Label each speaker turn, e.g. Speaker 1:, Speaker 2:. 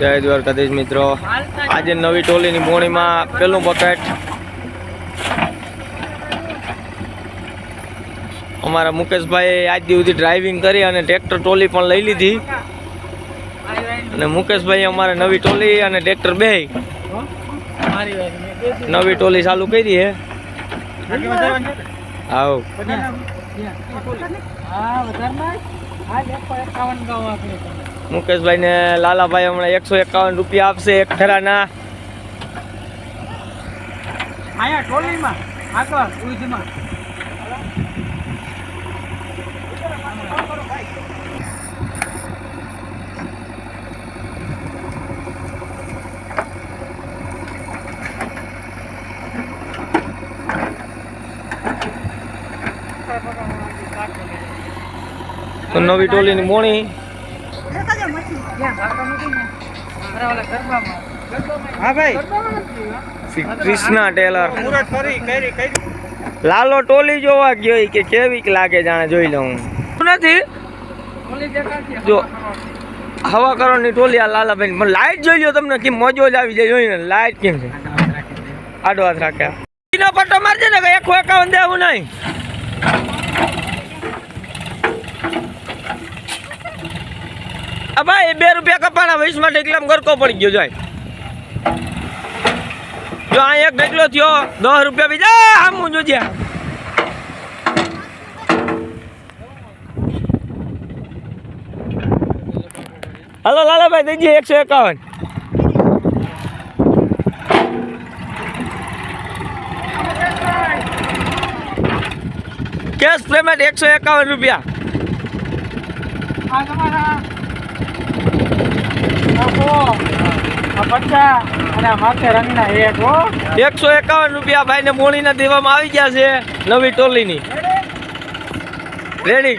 Speaker 1: જય દ્વારકાધીશ મિત્રો. આજે નવી ટોલીની મોણીમાં પેલું બકેટ. અમારા મુકેશભાઈ આજ સુધી ડ્રાઇવિંગ કરી અને ટ્રેક્ટર ટોલી પણ લઈ લીધી. અને મુકેશભાઈ અમારે નવી ટોલી અને ટ્રેક્ટર બે. નવી ટોલી ચાલુ કરી હે. આવ. મુકેશભાઈ ને લાલાભાઈ હમણાં એકસો એકાવન રૂપિયા આપશે એક ફેરાના
Speaker 2: ના ટોલીમાં આગળ ઉજમાં
Speaker 1: નવી ટોલીની મોણી.
Speaker 2: હા ભાઈ.
Speaker 1: કૃષ્ણા ટેલર.
Speaker 2: મુરત કરી કરી કરી.
Speaker 1: લાલો ટોલી જોવા ગયો કે કેવીક લાગે જાણે જોઈ લઉં. નથી? જો હવા કરોડની ટોલી આ લાલાભાઈ પણ લાઈટ જોઈ લો તમને કેમ મોજો જ આવી જાય જોઈને લાઈટ કેમ છે? આડો હાથ રાખ્યા પટ્ટો મારજે ને એક એકાવન દેવું નહીં. આ ભાઈ બે રૂપિયા કપાણા વીસ માટે એકલામ ગરકો પડી ગયો, જાય. જો આ એક ઢેકલો થયો, દસ રૂપિયા બીજા આમ જોજે હલો લાલાભાઈ દેજે એકસો એકાવન. કેશ પેમેન્ટ એકસો એકાવન રૂપિયા. એકસો એકાવન રૂપિયા ભાઈને મોણીના દેવામાં આવી ગયા છે નવી ટોલીની. રેડી